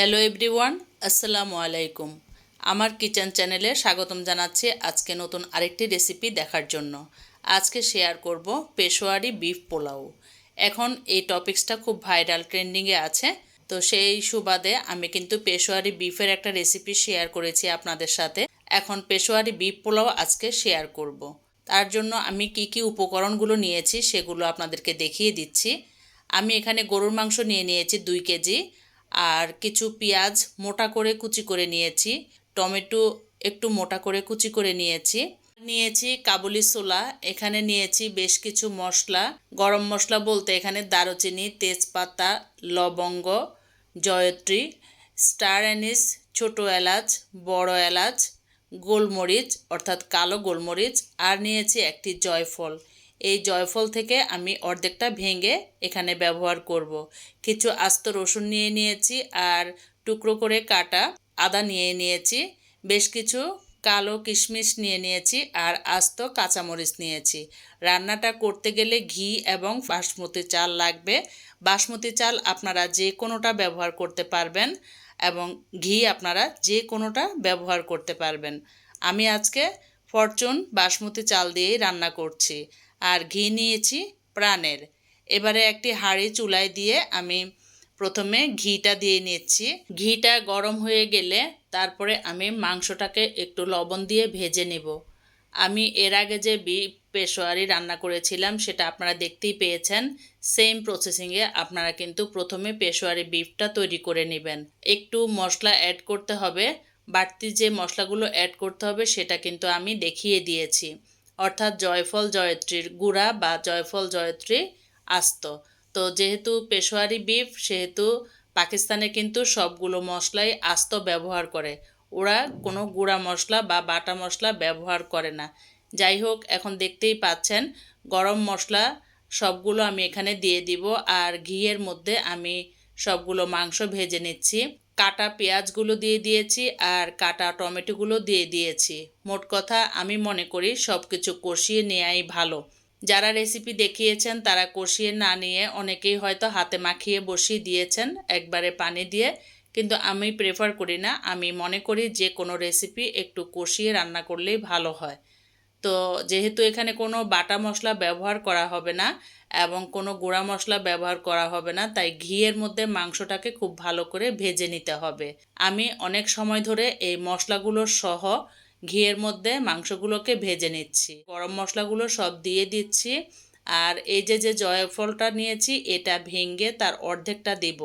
Hello everyone আসসালামু আলাইকুম। আমার কিচেন চ্যানেলে স্বাগতম জানাচ্ছি আজকে নতুন আরেকটি রেসিপি দেখার জন্য। আজকে শেয়ার করব পেশোয়ারি বিফ পোলাও। এখন এই টপিক্সটা খুব ভাইরাল ট্রেন্ডিংয়ে আছে, তো সেই সুবাদে আমি কিন্তু পেশোয়ারি বিফের একটা রেসিপি শেয়ার করেছি আপনাদের সাথে। এখন পেশোয়ারি বিফ পোলাও আজকে শেয়ার করব। তার জন্য আমি কি কি উপকরণগুলো নিয়েছি সেগুলো আপনাদেরকে দেখিয়ে দিচ্ছি। আমি এখানে গরুর মাংস নিয়ে নিয়েছি দুই কেজি আর কিছু পেঁয়াজ মোটা করে কুচি করে নিয়েছি, টমেটো একটু মোটা করে কুচি করে নিয়েছি। নিয়েছি কাবুলি ছোলা, এখানে নিয়েছি বেশ কিছু মশলা, গরম মশলা বলতে এখানে দারুচিনি, তেজপাতা, লবঙ্গ, জয়ত্রী, স্টার অ্যানিস, ছোটো এলাচ, বড় এলাচ, গোলমরিচ, অর্থাৎ কালো গোলমরিচ, আর নিয়েছি একটি জয়ফল। এই জয়ফল থেকে আমি অর্ধেকটা ভেঙে এখানে ব্যবহার করব। কিছু আস্ত রসুন নিয়ে নিয়েছি আর টুকরো করে কাটা আদা নিয়ে নিয়েছি, বেশ কিছু কালো কিশমিশ নিয়ে নিয়েছি আর আস্ত কাঁচামরিচ নিয়েছি। রান্নাটা করতে গেলে ঘি এবং বাসমতি চাল লাগবে। বাসমতি চাল আপনারা যে কোনোটা ব্যবহার করতে পারবেন এবং ঘি আপনারা যে কোনোটা ব্যবহার করতে পারবেন। আমি আজকে ফরচুন বাসমতি চাল দিয়েই রান্না করছি। আর ঘি নিয়েছি প্রাণের। এবারে একটি হাঁড়ি চুলায় দিয়ে আমি প্রথমে ঘিটা দিয়ে নিচ্ছি। ঘিটা গরম হয়ে গেলে তারপরে আমি মাংসটাকে একটু লবণ দিয়ে ভেজে নেব। আমি এর আগে যে বিফ পেশোয়ারি রান্না করেছিলাম সেটা আপনারা দেখতেই পেয়েছেন। সেম প্রসেসিংয়ে আপনারা কিন্তু প্রথমে পেশোয়ারি বিফটা তৈরি করে নেবেন। একটু মশলা অ্যাড করতে হবে। বাড়তি যে মশলাগুলো অ্যাড করতে হবে সেটা কিন্তু আমি দেখিয়ে দিয়েছি। অর্থাৎ জয়ফল জয়ত্রীর গুঁড়া বা জয়ফল জয়ত্রী আস্ত। তো যেহেতু পেশোয়ারি বিফ, সেহেতু পাকিস্তানে কিন্তু সবগুলো মশলাই আস্ত ব্যবহার করে। ওরা কোনো গুঁড়া মশলা বা বাটা মশলা ব্যবহার করে না। যাই হোক, এখন দেখতেই পাচ্ছেন, গরম মশলা সবগুলো আমি এখানে দিয়ে দিব আর ঘিয়ের মধ্যে আমি সবগুলো মাংস ভেজে নিচ্ছি। কাটা পেঁয়াজগুলো দিয়ে দিয়েছি আর কাটা টমেটোগুলো দিয়ে দিয়েছি। মোট কথা আমি মনে করি সব কিছু কষিয়ে নেওয়াই ভালো। যারা রেসিপি দেখিয়েছেন তারা কষিয়ে না নিয়ে অনেকেই হয়তো হাতে মাখিয়ে বসিয়ে দিয়েছেন একবারে পানি দিয়ে। কিন্তু আমি প্রেফার করি না। আমি মনে করি যে কোনো রেসিপি একটু কষিয়ে রান্না করলেই ভালো হয়। তো যেহেতু এখানে কোনো বাটা মশলা ব্যবহার করা হবে না এবং কোনো গুঁড়া মশলা ব্যবহার করা হবে না, তাই ঘিয়ের মধ্যে মাংসটাকে খুব ভালো করে ভেজে নিতে হবে। আমি অনেক সময় ধরে এই মশলাগুলো সহ ঘিয়ের মধ্যে মাংসগুলোকে ভেজে নিচ্ছি। গরম মশলাগুলো সব দিয়ে দিচ্ছি আর এই যে যে জয়ফলটা নিয়েছি, এটা ভেঙে তার অর্ধেকটা দেব।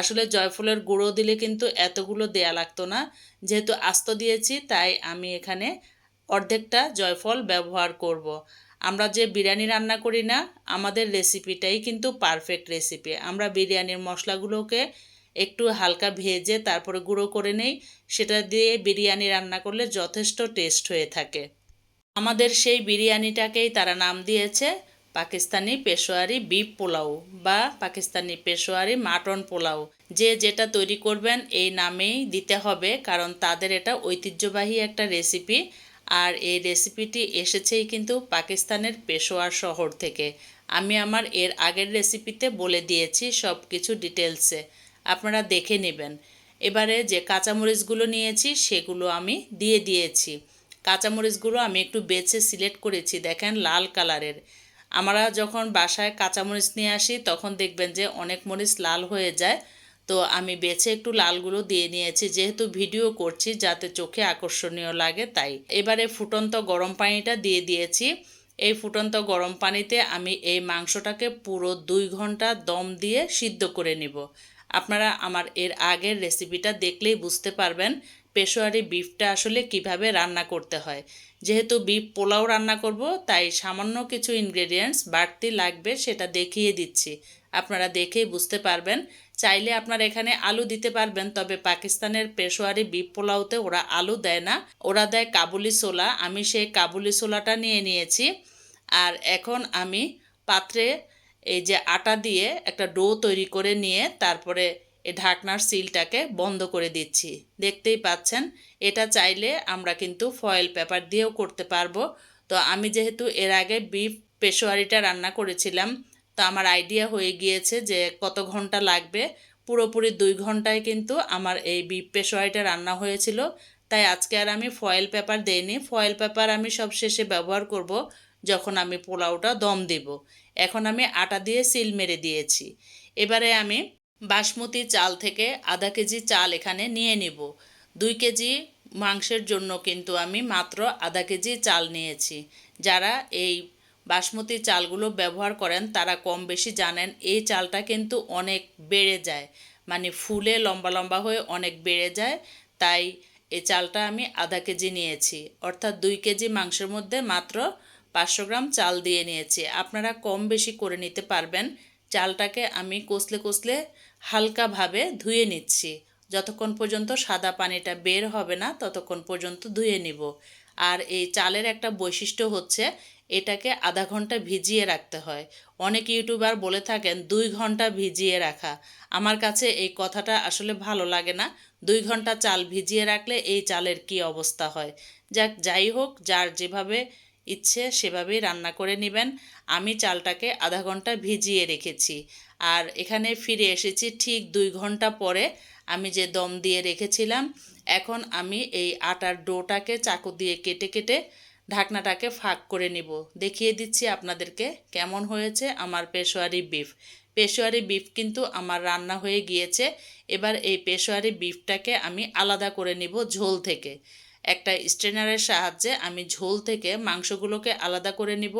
আসলে জয়ফলের গুঁড়ো দিলে কিন্তু এতগুলো দেয়া লাগতো না। যেহেতু আস্ত দিয়েছি, তাই আমি এখানে অর্ধেকটা জয়ফল ব্যবহার করব। আমরা যে বিরিয়ানি রান্না করি না, আমাদের রেসিপিটাই কিন্তু পারফেক্ট রেসিপি আমরা বিরিয়ানির মশলাগুলোকে একটু হালকা ভেজে তারপরে গুঁড়ো করে নেই, সেটা দিয়ে বিরিয়ানি রান্না করলে যথেষ্ট টেস্ট হয়ে থাকে। আমাদের সেই বিরিয়ানিটাকেই তারা নাম দিয়েছে পাকিস্তানি পেশোয়ারি বিফ পোলাও বা পাকিস্তানি পেশোয়ারি মাটন পোলাও। যে যেটা তৈরি করবেন, এই নামেই দিতে হবে, কারণ তাদের এটা ঐতিহ্যবাহী একটা রেসিপি আর এই রেসিপিটি এসেছেই কিন্তু পাকিস্তানের পেশোয়ার শহর থেকে। আমি আমার এর আগের রেসিপিতে বলে দিয়েছি সব কিছু ডিটেলসে আপনারা দেখে নেবেন। এবারে যে কাঁচামরিচগুলো নিয়েছি, সেগুলো আমি দিয়ে দিয়েছি। কাঁচামরিচগুলো আমি একটু বেছে সিলেক্ট করেছি, দেখেন লাল কালারের। আমরা যখন বাসায় কাঁচামরিচ নিয়ে আসি, তখন দেখবেন যে অনেক মরিচ লাল হয়ে যায়। তো আমি বেছে একটু লালগুলো দিয়ে নিয়েছি, যেহেতু ভিডিও করছি যাতে চোখে আকর্ষণীয় লাগে তাই। এবারে ফুটন্ত গরম পানিটা দিয়ে দিয়েছি। এই ফুটন্ত গরম পানিতে আমি এই মাংসটাকে পুরো দুই ঘণ্টা দম দিয়ে সিদ্ধ করে নিব। আপনারা আমার এর আগের রেসিপিটা দেখলেই বুঝতে পারবেন পেশোয়ারি বিফটা আসলে কীভাবে রান্না করতে হয়? যেহেতু বিফ পোলাও রান্না করব, তাই সামান্য কিছু ইনগ্রেডিয়েন্টস বাড়তি লাগবে সেটা দেখিয়ে দিচ্ছি। আপনারা দেখেই বুঝতে পারবেন। চাইলে আপনারা এখানে আলু দিতে পারবেন, তবে পাকিস্তানের পেশোয়ারি বিপ পোলাওতে ওরা আলু দেয় না। ওরা দেয় কাবুলি ছোলা। আমি সেই কাবুলি ছোলাটা নিয়ে নিয়েছি। আর এখন আমি পাত্রে এই যে আটা দিয়ে একটা ডো তৈরি করে নিয়ে তারপরে এই ঢাকনার সিলটাকে বন্ধ করে দিচ্ছি। দেখতেই পাচ্ছেন, এটা চাইলে আমরা কিন্তু ফয়েল পেপার দিয়েও করতে পারব। তো আমি যেহেতু এর আগে বিফ পেশোয়ারিটা রান্না করেছিলাম, তো আমার আইডিয়া হয়ে গিয়েছে যে কত ঘণ্টা লাগবে। পুরোপুরি দুই ঘন্টায় কিন্তু আমার এই বিফ পেশোয়ারিটা রান্না হয়েছিল। তাই আজকে আর আমি ফয়েল পেপার দেইনি। ফয়েল পেপার আমি সব শেষে ব্যবহার করব যখন আমি পোলাওটা দম দিব। এখন আমি আটা দিয়ে সিল মেরে দিয়েছি। এবারে আমি বাসমতি চাল থেকে আধা কেজি চাল এখানে নিয়ে নিব। দুই কেজি মাংসের জন্য কিন্তু আমি মাত্র আধা কেজি চাল নিয়েছি। যারা এই বাসমতি চালগুলো ব্যবহার করেন, তারা কম বেশি জানেন, এই চালটা কিন্তু অনেক বেড়ে যায়। মানে ফুলে লম্বা লম্বা হয়ে অনেক বেড়ে যায়, তাই এই চালটা আমি আধা কেজি নিয়েছি। অর্থাৎ দুই কেজি মাংসের মধ্যে মাত্র পাঁচশো গ্রাম চাল দিয়ে নিয়েছি। আপনারা কম বেশি করে নিতে পারবেন। চালটাকে আমি কষলে কষলে হালকাভাবে ধুয়ে নিচ্ছি। যতক্ষণ পর্যন্ত সাদা পানিটা বের হবে না, ততক্ষণ পর্যন্ত ধুয়ে নিব। আর এই চালের একটা বৈশিষ্ট্য হচ্ছে, এটাকে আধা ঘণ্টা ভিজিয়ে রাখতে হয়। অনেক ইউটিউবার বলে থাকেন, দুই ঘণ্টা ভিজিয়ে রাখা। আমার কাছে এই কথাটা আসলে ভালো লাগে না। দুই ঘণ্টা চাল ভিজিয়ে রাখলে এই চালের কি অবস্থা হয়? যাক, যাই হোক, যার যেভাবে ইচ্ছে সেভাবেই রান্না করে নেবেন। আমি চালটাকে আধা ঘণ্টা ভিজিয়ে রেখেছি। আর এখানে ফিরে এসেছি ঠিক দুই ঘণ্টা পরে। আমি যে দম দিয়ে রেখেছিলাম, এখন আমি এই আটার ডোটাকে চাকু দিয়ে কেটে কেটে ঢাকনাটাকে ফাঁক করে নিব। দেখিয়ে দিচ্ছি আপনাদেরকে কেমন হয়েছে আমার পেশোয়ারি বিফ। পেশোয়ারি বিফ কিন্তু আমার রান্না হয়ে গিয়েছে। এবার এই পেশোয়ারি বিফটাকে আমি আলাদা করে নিব ঝোল থেকে। একটা স্ট্রেনারের সাহায্যে আমি ঝোল থেকে মাংসগুলোকে আলাদা করে নিব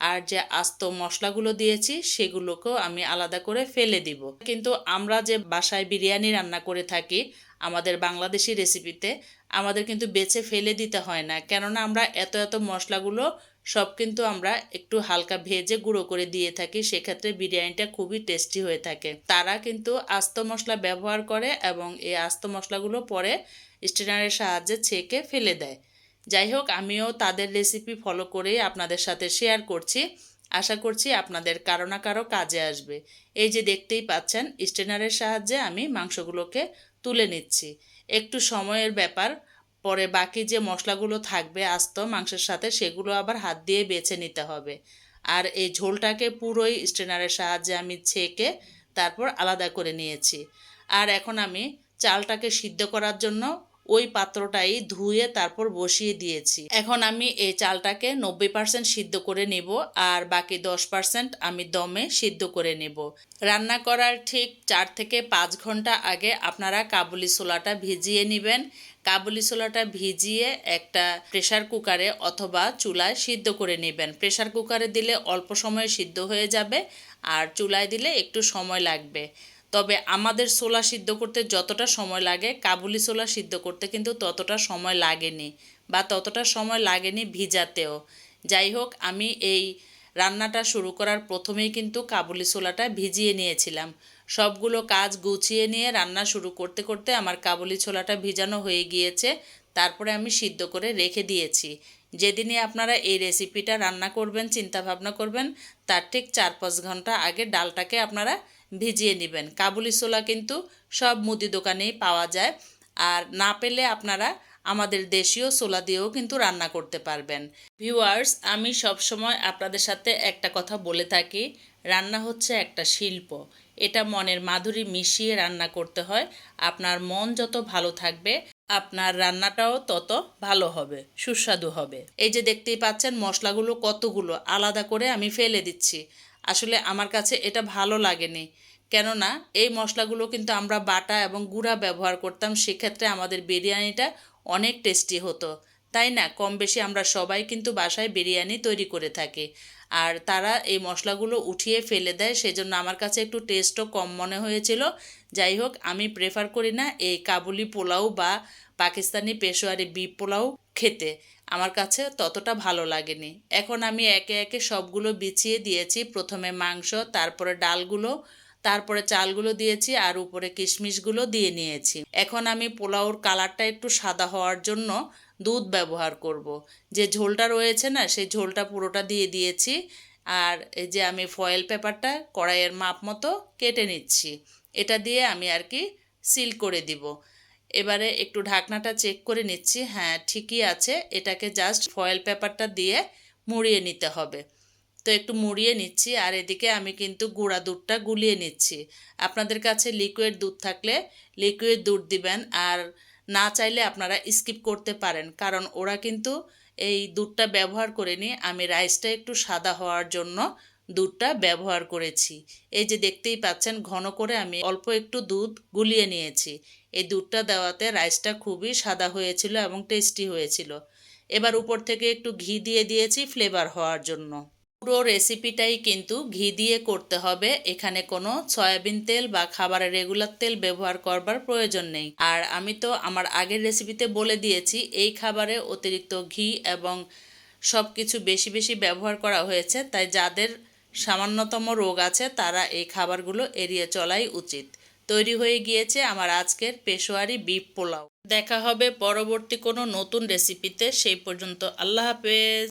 আর যে আস্ত মশলাগুলো দিয়েছি সেগুলোকেও আমি আলাদা করে ফেলে দিব। কিন্তু আমরা যে বাসায় বিরিয়ানি রান্না করে থাকি আমাদের বাংলাদেশি রেসিপিতে, আমাদের কিন্তু বেছে ফেলে দিতে হয় না। কেননা আমরা এত এত মশলাগুলো সব কিন্তু আমরা একটু হালকা ভেজে গুঁড়ো করে দিয়ে থাকি, সেক্ষেত্রে বিরিয়ানিটা খুবই টেস্টি হয়ে থাকে। তারা কিন্তু আস্ত মশলা ব্যবহার করে এবং এই আস্ত মশলাগুলো পরে স্ট্রেনারের সাহায্যে ছেঁকে ফেলে দেয়। যাই হোক, আমিও তাদের রেসিপি ফলো করেই আপনাদের সাথে শেয়ার করছি। আশা করছি আপনাদের কারও না কারও কাজে আসবে। এই যে দেখতেই পাচ্ছেন স্ট্রেনারের সাহায্যে আমি মাংসগুলোকে তুলে নিচ্ছি। একটু সময়ের ব্যাপার, পরে বাকি যে মশলাগুলো থাকবে আস্ত মাংসের সাথে, সেগুলো আবার হাত দিয়ে বেছে নিতে হবে। আর এই ঝোলটাকে পুরোই স্ট্রেনারের সাহায্যে আমি ছেঁকে তারপর আলাদা করে নিয়েছি। আর এখন আমি চালটাকে সিদ্ধ করার জন্য ওই পাত্রটাই ধুয়ে তারপর বসিয়ে দিয়েছি। এখন আমি এই চালটাকে নব্বই পার্সেন্ট সিদ্ধ করে নেব আর বাকি দশ পার্সেন্ট আমি দমে সিদ্ধ করে নেব। রান্না করার ঠিক চার থেকে পাঁচ ঘণ্টা আগে আপনারা কাবুলি ছোলাটা ভিজিয়ে নেবেন। কাবুলি ছোলাটা ভিজিয়ে একটা প্রেশার কুকারে অথবা চুলায় সিদ্ধ করে নেবেন। প্রেশার কুকারে দিলে অল্প সময়ে সিদ্ধ হয়ে যাবে আর চুলায় দিলে একটু সময় লাগবে। তবে আমাদের ছোলা সিদ্ধ করতে যতটা সময় লাগে, কাবুলি ছোলা সিদ্ধ করতে কিন্তু ততটা সময় লাগেনি বা ততটা সময় লাগেনি ভিজাতেও। যাই হোক, আমি এই রান্নাটা শুরু করার প্রথমেই কিন্তু কাবুলি ছোলাটা ভিজিয়ে নিয়েছিলাম। সবগুলো কাজ গুছিয়ে নিয়ে রান্না শুরু করতে করতে আমার কাবুলি ছোলাটা ভিজানো হয়ে গিয়েছে, তারপরে আমি সিদ্ধ করে রেখে দিয়েছি। যেদিনই আপনারা এই রেসিপিটা রান্না করবেন চিন্তা ভাবনা করবেন, তার ঠিক চার পাঁচ ঘণ্টা আগে ডালটাকে আপনারা ভিজিয়ে নেবেন। কাবুলি ছোলা কিন্তু সব মুদি দোকানেই পাওয়া যায়। আর না পেলে আপনারা আমাদের দেশীয় ছোলা দিয়েও কিন্তু রান্না করতে পারবেন। ভিউয়ার্স, আমি সবসময় আপনাদের সাথে একটা কথা বলে থাকি। রান্না হচ্ছে একটা শিল্প। এটা মনের মাধুরী মিশিয়ে রান্না করতে হয়। আপনার মন যত ভালো থাকবে, আপনার রান্নাটাও তত ভালো হবে, সুস্বাদু হবে। এই যে দেখতেই পাচ্ছেন, মশলাগুলো কতগুলো, আলাদা করে আমি ফেলে দিচ্ছি। আসলে আমার কাছে এটা ভালো লাগেনি। কেননা এই মশলাগুলো কিন্তু আমরা বাটা এবং গুঁড়া ব্যবহার করতাম, সেক্ষেত্রে আমাদের বিরিয়ানিটা অনেক টেস্টি হতো। তাই না? কম বেশি আমরা সবাই কিন্তু বাসায় বিরিয়ানি তৈরি করে থাকি। আর তারা এই মশলাগুলো উঠিয়ে ফেলে দেয়, সেজন্য আমার কাছে একটু টেস্টও কম মনে হয়েছিল। যাই হোক, আমি প্রেফার করি না এই কাবুলি পোলাও বা পাকিস্তানি পেশোয়ারি বিপ পোলাও খেতে আমার কাছে ততটা ভালো লাগেনি। এখন আমি একে একে সবগুলো বিছিয়ে দিয়েছি। প্রথমে মাংস, তারপরে ডালগুলো, তারপরে চালগুলো দিয়েছি আর উপরে কিশমিশগুলো দিয়ে নিয়েছি। এখন আমি পোলাওর কালারটা একটু সাদা হওয়ার জন্য দুধ ব্যবহার করব। যে ঝোলটা রয়েছে না, সেই ঝোলটা পুরোটা দিয়ে দিয়েছি আর এই যে আমি ফয়েল পেপারটা কড়াইয়ের মাপ মতো কেটে নিচ্ছি। এটা দিয়ে আমি আর কি সিল করে দিব। এবারে একটু ঢাকনাটা চেক করে নিচ্ছি। হ্যাঁ ঠিকই আছে। এটাকে জাস্ট ফয়েল পেপারটা দিয়ে মুড়িয়ে নিতে হবে। তো একটু মুড়িয়ে নিচ্ছি আর এদিকে আমি কিন্তু গুঁড়া দুধটা গুলিয়ে নিচ্ছি। আপনাদের কাছে লিকুইড দুধ থাকলে লিকুইড দুধ দিবেন আর না চাইলে আপনারা স্কিপ করতে পারেন। কারণ ওরা কিন্তু এই দুধটা ব্যবহার করে করেনি। আমি রাইসটা একটু সাদা হওয়ার জন্য দুধটা ব্যবহার করেছি। এই যে দেখতেই পাচ্ছেন, ঘন করে আমি অল্প একটু দুধ গুলিয়ে নিয়েছি। এই দুধটা দেওয়াতে রাইসটা খুবই সাদা হয়েছিল এবং টেস্টি হয়েছিল। এবার উপর থেকে একটু ঘি দিয়ে দিয়েছি ফ্লেভার হওয়ার জন্য। পুরো রেসিপিটাই কিন্তু ঘি দিয়ে করতে হবে। এখানে কোনো সয়াবিন তেল বা খাবারের রেগুলার তেল ব্যবহার করবার প্রয়োজন নেই। আর আমি তো আমার আগের রেসিপিতে বলে দিয়েছি, এই খাবারে অতিরিক্ত ঘি এবং সব কিছু বেশি বেশি ব্যবহার করা হয়েছে। তাই যাদের সামান্যতম রোগ আছে, তারা এই খাবারগুলো এড়িয়ে চলাই উচিত। তৈরি হয়ে গিয়েছে আমার আজকের পেশোয়ারি বিপ পোলাও। দেখা হবে পরবর্তী কোনো নতুন রেসিপিতে সেই পর্যন্ত আল্লাহ হাফেজ।